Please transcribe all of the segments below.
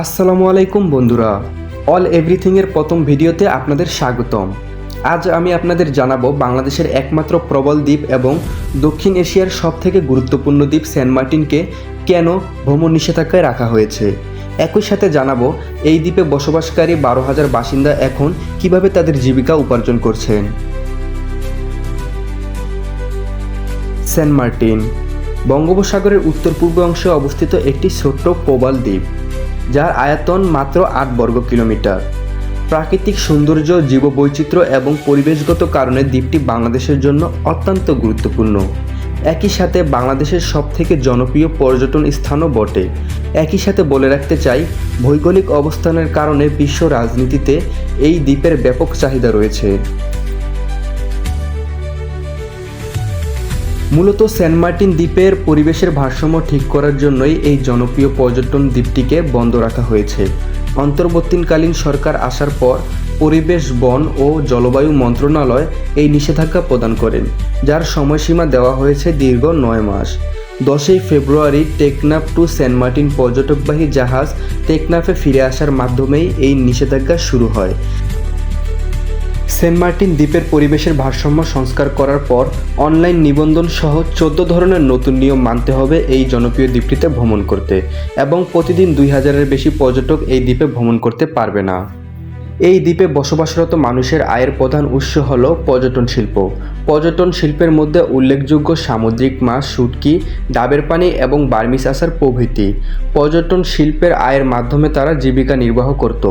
আসসালামু আলাইকুম বন্ধুরা। অল এভরিথিংয়ের প্রথম ভিডিওতে আপনাদের স্বাগতম। আজ আমি আপনাদের জানাব বাংলাদেশের একমাত্র প্রবল দ্বীপ এবং দক্ষিণ এশিয়ার সবথেকে গুরুত্বপূর্ণ দ্বীপ সেন্ট মার্টিনকে কেন ভ্রমণ নিষেধাজ্ঞায় রাখা হয়েছে। একই সাথে জানাব, এই দ্বীপে বসবাসকারী বারো হাজার বাসিন্দা এখন কীভাবে তাদের জীবিকা উপার্জন করছেন। সেন্ট মার্টিন, বঙ্গোপসাগরের উত্তর পূর্ব অংশে অবস্থিত একটি ছোট্ট প্রবাল দ্বীপ। যার আয়তন মাত্র আট বর্গ কিলোমিটার। প্রাকৃতিক সৌন্দর্য, জীববৈচিত্র্য এবং পরিবেশগত কারণে দ্বীপটি বাংলাদেশের জন্য অত্যন্ত গুরুত্বপূর্ণ। একই সাথে বাংলাদেশের সবথেকে জনপ্রিয় পর্যটন স্থানও বটে। একই সাথে বলে রাখতে চাই, ভৌগোলিক অবস্থানের কারণে বিশ্ব রাজনীতিতে এই দ্বীপের ব্যাপক চাহিদা রয়েছে। মূলত সেন্ট মার্টিন দ্বীপের পরিবেশের ভারসাম্য ঠিক করার জন্যই এই জনপ্রিয় পর্যটন দ্বীপটিকে বন্ধ রাখা হয়েছে। অন্তর্বর্তীকালীন সরকার আসার পর পরিবেশ, বন ও জলবায়ু মন্ত্রণালয় এই নিষেধাজ্ঞা প্রদান করেন, যার সময়সীমা দেওয়া হয়েছে দীর্ঘ নয় মাস। দশই ফেব্রুয়ারি টেকনাফ টু সেন্ট মার্টিন পর্যটকবাহী জাহাজ টেকনাফে ফিরে আসার মাধ্যমেই এই নিষেধাজ্ঞা শুরু হয়। সেন্ট মার্টিন দ্বীপের পরিবেশের ভারসাম্য সংস্কার করার পর অনলাইন নিবন্ধন সহ চোদ্দ ধরনের নতুন নিয়ম মানতে হবে এই জনপ্রিয় দ্বীপটিতে ভ্রমণ করতে। এবং প্রতিদিন দুই হাজারের বেশি পর্যটক এই দ্বীপে ভ্রমণ করতে পারবে না। এই দ্বীপে বসবাসরত মানুষের আয়ের প্রধান উৎস হল পর্যটন শিল্প। পর্যটন শিল্পের মধ্যে উল্লেখযোগ্য সামুদ্রিক মাছ শুটকি ডাবের পানি এবং বার্মিস আসার প্রভৃতি। পর্যটন শিল্পের আয়ের মাধ্যমে তারা জীবিকা নির্বাহ করত।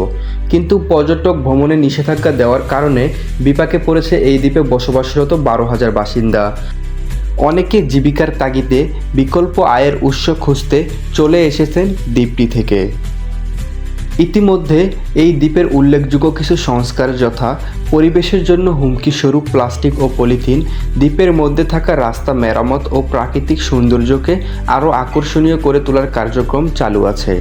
কিন্তু পর্যটক ভ্রমণে নিষেধাজ্ঞা দেওয়ার কারণে বিপাকে পড়েছে এই দ্বীপে বসবাসরত বারো হাজার বাসিন্দা। অনেকে জীবিকার তাগিদে বিকল্প আয়ের উৎস খুঁজতে চলে এসেছেন দ্বীপটি থেকে। ইতিমধ্যে এই দ্বীপের উল্লেখযোগ্য কিছু সংস্কার যথা পরিবেশের জন্য হুমকি স্বরূপ প্লাস্টিক ও পলিথিন, দ্বীপের মধ্যে থাকা রাস্তা মেরামত ও প্রাকৃতিক সৌন্দর্যকে আরও আকর্ষণীয় করে তোলার কার্যক্রম চালু আছে।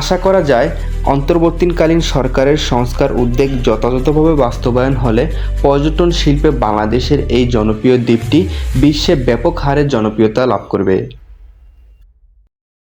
আশা করা যায় অন্তর্বর্তীকালীন সরকারের সংস্কার উদ্যোগ যথাযথভাবে বাস্তবায়ন হলে পর্যটন শিল্পে বাংলাদেশের এই জনপ্রিয় দ্বীপটি বিশ্বে ব্যাপক হারে জনপ্রিয়তা লাভ করবে।